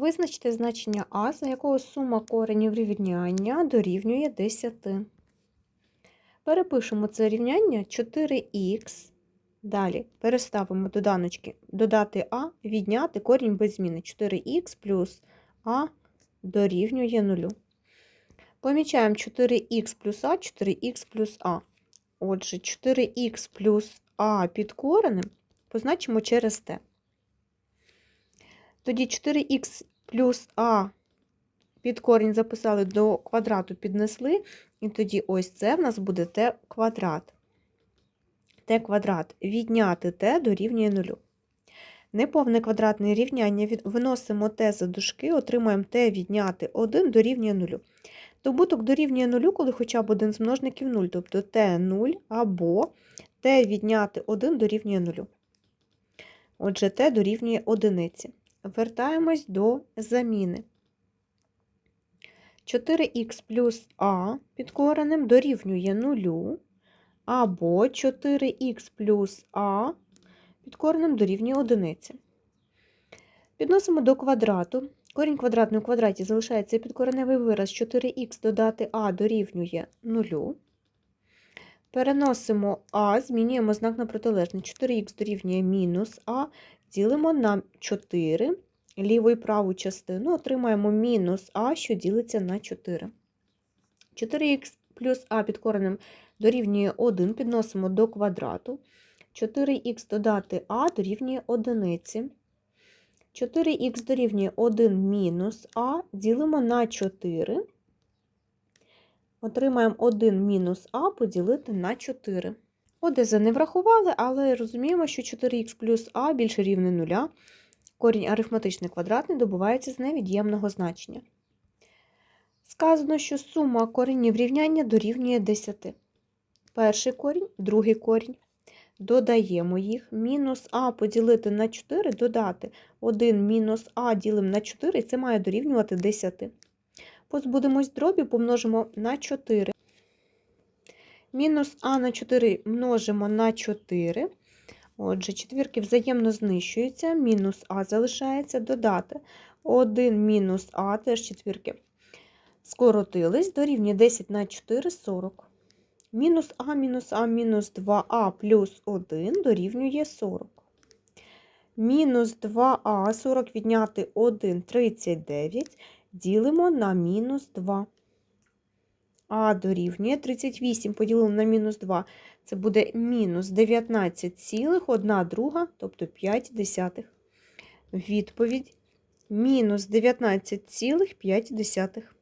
Визначте значення А, за якого сума коренів рівняння дорівнює 10. Перепишемо це рівняння 4х. Далі переставимо доданочки, додати А, відняти корінь без зміни. 4х плюс А дорівнює 0. Помічаємо 4х плюс А, 4х плюс А. Отже, 4х плюс А під коренем позначимо через Т. Тоді 4х плюс А під корінь записали до квадрату, піднесли, і тоді ось це в нас буде Т квадрат. Т квадрат відняти Т дорівнює 0. Неповне квадратне рівняння виносимо Т за дужки, отримаємо Т відняти 1 дорівнює 0. Добуток дорівнює 0, коли хоча б один з множників 0, тобто Т0 або Т відняти 1 дорівнює 0. Отже, Т дорівнює 1. Вертаємось до заміни. 4х плюс А під коренем дорівнює 0, або 4х плюс А під коренем дорівнює 1. Підносимо до квадрату. Корінь квадратний у квадраті залишається підкореневий вираз 4х додати А дорівнює 0. Переносимо А, змінюємо знак на протилежний. 4х дорівнює мінус А, ділимо на 4, ліву і праву частину, отримаємо мінус А, що ділиться на 4. 4х плюс А під коренем дорівнює 1, підносимо до квадрату. 4х додати А дорівнює 1. 4х дорівнює 1 мінус А, ділимо на 4. Отримаємо 1 мінус А поділити на 4. ОДЗ не врахували, але розуміємо, що 4х плюс А більше рівне 0. Корінь арифметичний квадратний добувається з невід'ємного значення. Сказано, що сума коренів рівняння дорівнює 10. Перший корінь, другий корінь. Додаємо їх. Мінус А поділити на 4, додати 1 мінус А ділимо на 4, і це має дорівнювати 10. Позбудемось дробі, помножимо на 4. Мінус А на 4 множимо на 4. Отже, четвірки взаємно знищуються, мінус А залишається додати 1 мінус А, теж четвірки скоротились, дорівнює 10 на 4 – 40. Мінус А мінус А мінус 2А плюс 1 дорівнює 40. Мінус 2А 40 відняти 1 – 39, ділимо на мінус 2. А дорівнює 38 поділимо на мінус 2. Це буде мінус 19,1 друга, тобто 5 десятих. Відповідь мінус 19,5.